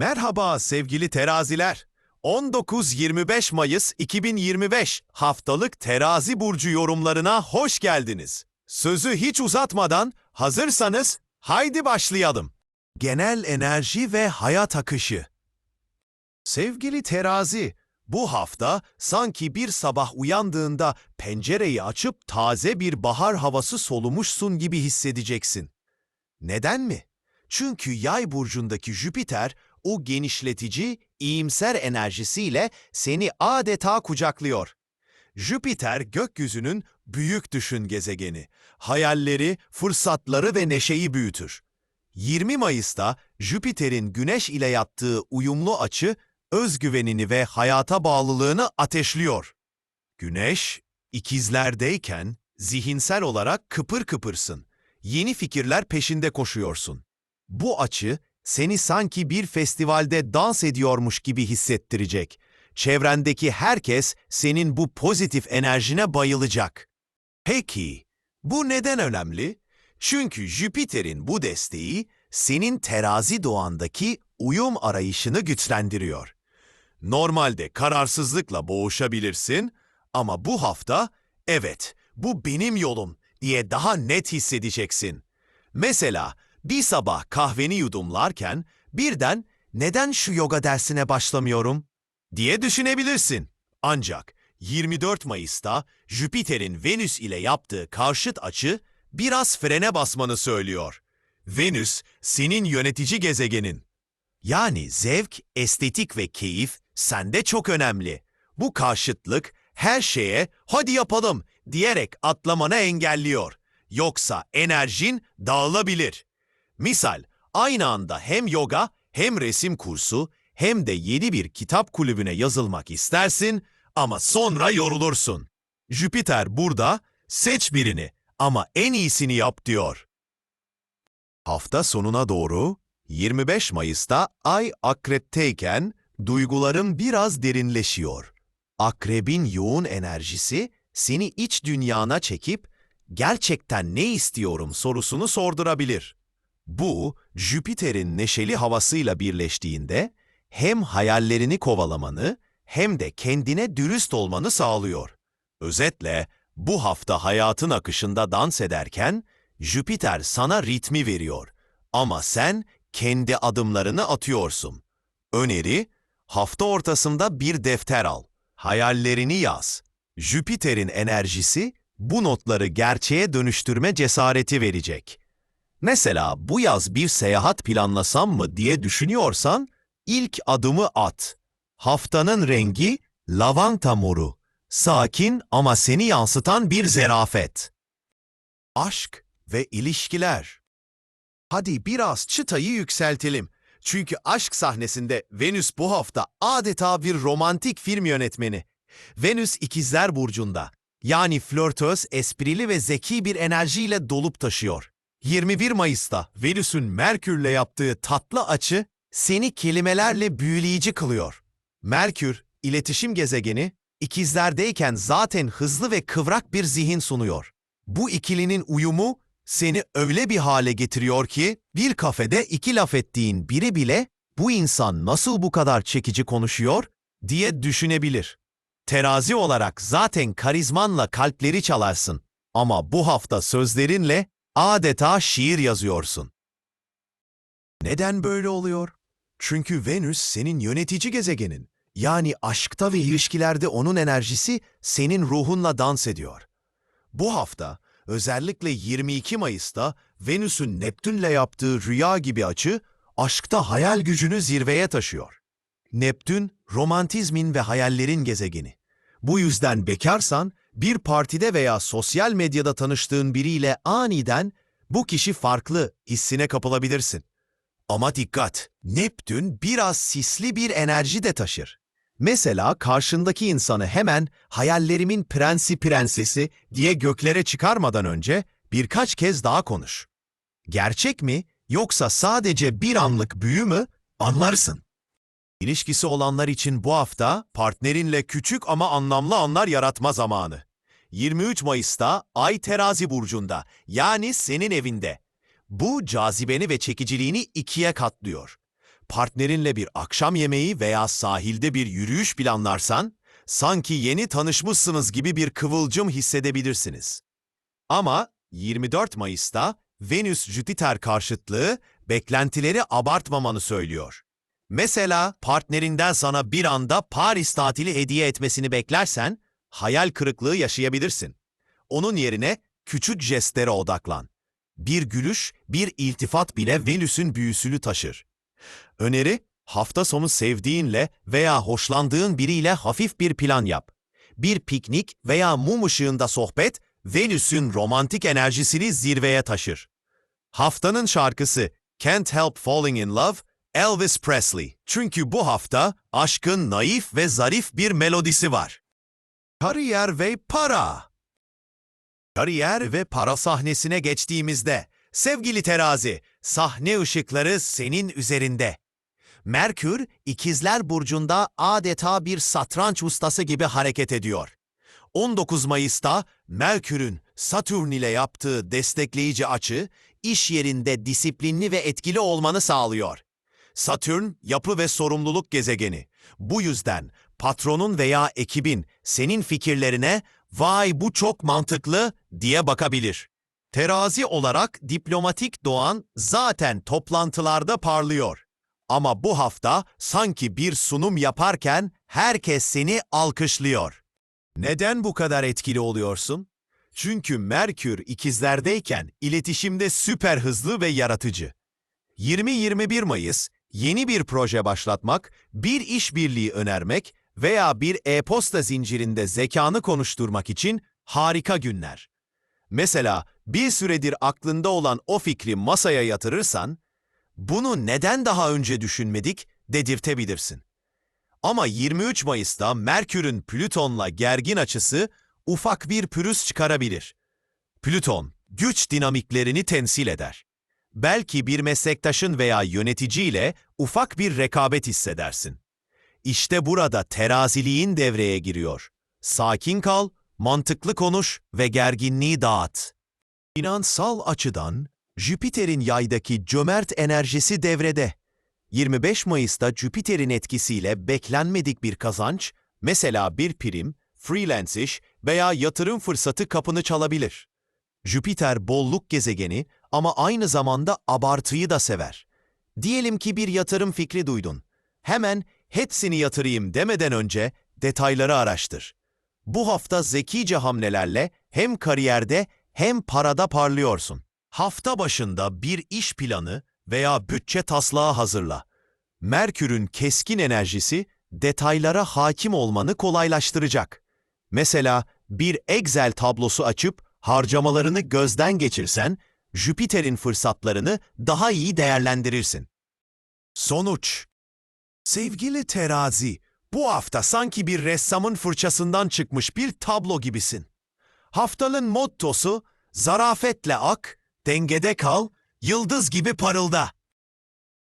Merhaba sevgili teraziler. 19-25 Mayıs 2025 haftalık terazi burcu yorumlarına hoş geldiniz. Sözü hiç uzatmadan hazırsanız haydi başlayalım. Genel enerji ve hayat akışı. Sevgili terazi, bu hafta sanki bir sabah uyandığında pencereyi açıp taze bir bahar havası solumuşsun gibi hissedeceksin. Neden mi? Çünkü yay burcundaki Jüpiter o genişletici, iyimser enerjisiyle seni adeta kucaklıyor. Jüpiter gökyüzünün büyük düşün gezegeni. Hayalleri, fırsatları ve neşeyi büyütür. 20 Mayıs'ta Jüpiter'in Güneş ile yaptığı uyumlu açı özgüvenini ve hayata bağlılığını ateşliyor. Güneş, ikizlerdeyken zihinsel olarak kıpır kıpırsın. Yeni fikirler peşinde koşuyorsun. Bu açı seni sanki bir festivalde dans ediyormuş gibi hissettirecek. Çevrendeki herkes senin bu pozitif enerjine bayılacak. Peki, bu neden önemli? Çünkü Jüpiter'in bu desteği senin terazi doğandaki uyum arayışını güçlendiriyor. Normalde kararsızlıkla boğuşabilirsin ama bu hafta evet bu benim yolum diye daha net hissedeceksin. Mesela bir sabah kahveni yudumlarken birden neden şu yoga dersine başlamıyorum diye düşünebilirsin. Ancak 24 Mayıs'ta Jüpiter'in Venüs ile yaptığı karşıt açı biraz frene basmanı söylüyor. Venüs senin yönetici gezegenin. Yani zevk, estetik ve keyif sende çok önemli. Bu karşıtlık her şeye hadi yapalım diyerek atlamanı engelliyor. Yoksa enerjin dağılabilir. Misal, aynı anda hem yoga hem resim kursu hem de yeni bir kitap kulübüne yazılmak istersin ama sonra yorulursun. Jüpiter burada seç birini ama en iyisini yap diyor. Hafta sonuna doğru 25 Mayıs'ta Ay Akrep'teyken duyguların biraz derinleşiyor. Akrebin yoğun enerjisi seni iç dünyana çekip gerçekten ne istiyorum sorusunu sordurabilir. Bu, Jüpiter'in neşeli havasıyla birleştiğinde hem hayallerini kovalamanı hem de kendine dürüst olmanı sağlıyor. Özetle, bu hafta hayatın akışında dans ederken Jüpiter sana ritmi veriyor ama sen kendi adımlarını atıyorsun. Öneri, hafta ortasında bir defter al. Hayallerini yaz. Jüpiter'in enerjisi bu notları gerçeğe dönüştürme cesareti verecek. Mesela bu yaz bir seyahat planlasam mı diye düşünüyorsan ilk adımı at. Haftanın rengi lavanta moru. Sakin ama seni yansıtan bir zerafet. Aşk ve ilişkiler. Hadi biraz çıtayı yükseltelim. Çünkü aşk sahnesinde Venüs bu hafta adeta bir romantik film yönetmeni. Venüs ikizler burcunda. Yani flörtöz, esprili ve zeki bir enerjiyle dolup taşıyor. 21 Mayıs'ta Venüs'ün Merkür'le yaptığı tatlı açı seni kelimelerle büyüleyici kılıyor. Merkür, iletişim gezegeni, ikizlerdeyken zaten hızlı ve kıvrak bir zihin sunuyor. Bu ikilinin uyumu seni öyle bir hale getiriyor ki bir kafede iki laf ettiğin biri bile bu insan nasıl bu kadar çekici konuşuyor diye düşünebilir. Terazi olarak zaten karizmanla kalpleri çalarsın ama bu hafta sözlerinle adeta şiir yazıyorsun. Neden böyle oluyor? Çünkü Venüs senin yönetici gezegenin. Yani aşkta ve ilişkilerde onun enerjisi senin ruhunla dans ediyor. Bu hafta özellikle 22 Mayıs'ta Venüs'ün Neptün'le yaptığı rüya gibi açı aşkta hayal gücünü zirveye taşıyor. Neptün romantizmin ve hayallerin gezegeni. Bu yüzden bekarsan bir partide veya sosyal medyada tanıştığın biriyle aniden bu kişi farklı hissine kapılabilirsin. Ama dikkat, Neptün biraz sisli bir enerji de taşır. Mesela karşındaki insanı hemen hayallerimin prensi prensesi diye göklere çıkarmadan önce birkaç kez daha konuş. Gerçek mi yoksa sadece bir anlık büyü mü anlarsın. İlişkisi olanlar için bu hafta partnerinle küçük ama anlamlı anlar yaratma zamanı. 23 Mayıs'ta Ay Terazi burcunda yani senin evinde. Bu cazibeni ve çekiciliğini ikiye katlıyor. partnerinle bir akşam yemeği veya sahilde bir yürüyüş planlarsan, sanki yeni tanışmışsınız gibi bir kıvılcım hissedebilirsiniz. Ama 24 Mayıs'ta Venüs-Jüpiter karşıtlığı beklentileri abartmamanı söylüyor. Mesela partnerinden sana bir anda Paris tatili hediye etmesini beklersen hayal kırıklığı yaşayabilirsin. Onun yerine küçük jestlere odaklan. Bir gülüş, bir iltifat bile Venüs'ün büyüsünü taşır. Öneri, hafta sonu sevdiğinle veya hoşlandığın biriyle hafif bir plan yap. Bir piknik veya mum ışığında sohbet, Venüs'ün romantik enerjisini zirveye taşır. Haftanın şarkısı Can't Help Falling in Love, Elvis Presley. Çünkü bu hafta aşkın naif ve zarif bir melodisi var. Kariyer ve para. Kariyer ve para sahnesine geçtiğimizde, sevgili terazi, sahne ışıkları senin üzerinde. Merkür, ikizler burcunda adeta bir satranç ustası gibi hareket ediyor. 19 Mayıs'ta Merkür'ün Satürn ile yaptığı destekleyici açı, iş yerinde disiplinli ve etkili olmanı sağlıyor. Satürn, yapı ve sorumluluk gezegeni. Bu yüzden patronun veya ekibin senin fikirlerine vay bu çok mantıklı diye bakabilir. Terazi olarak diplomatik doğan zaten toplantılarda parlıyor. Ama bu hafta sanki bir sunum yaparken herkes seni alkışlıyor. Neden bu kadar etkili oluyorsun? Çünkü Merkür ikizlerdeyken iletişimde süper hızlı ve yaratıcı. 20-21 Mayıs yeni bir proje başlatmak, bir işbirliği önermek veya bir e-posta zincirinde zekanı konuşturmak için harika günler. Mesela bir süredir aklında olan o fikri masaya yatırırsan, bunu neden daha önce düşünmedik dedirtebilirsin. Ama 23 Mayıs'ta Merkür'ün Plüton'la gergin açısı ufak bir pürüz çıkarabilir. Plüton, güç dinamiklerini temsil eder. Belki bir meslektaşın veya yöneticiyle ufak bir rekabet hissedersin. İşte burada teraziliğin devreye giriyor. Sakin kal, mantıklı konuş ve gerginliği dağıt. İnansal açıdan Jüpiter'in yaydaki cömert enerjisi devrede. 25 Mayıs'ta Jüpiter'in etkisiyle beklenmedik bir kazanç, mesela bir prim, freelance iş veya yatırım fırsatı kapını çalabilir. Jüpiter bolluk gezegeni ama aynı zamanda abartıyı da sever. Diyelim ki bir yatırım fikri duydun. Hemen hepsini yatırayım demeden önce detayları araştır. Bu hafta zekice hamlelerle hem kariyerde hem parada parlıyorsun. Hafta başında bir iş planı veya bütçe taslağı hazırla. Merkür'ün keskin enerjisi detaylara hakim olmanı kolaylaştıracak. Mesela bir Excel tablosu açıp harcamalarını gözden geçirsen, Jüpiter'in fırsatlarını daha iyi değerlendirirsin. Sonuç Sevgili terazi, bu hafta sanki bir ressamın fırçasından çıkmış bir tablo gibisin. Haftanın mottosu, zarafetle ak, dengede kal, yıldız gibi parılda.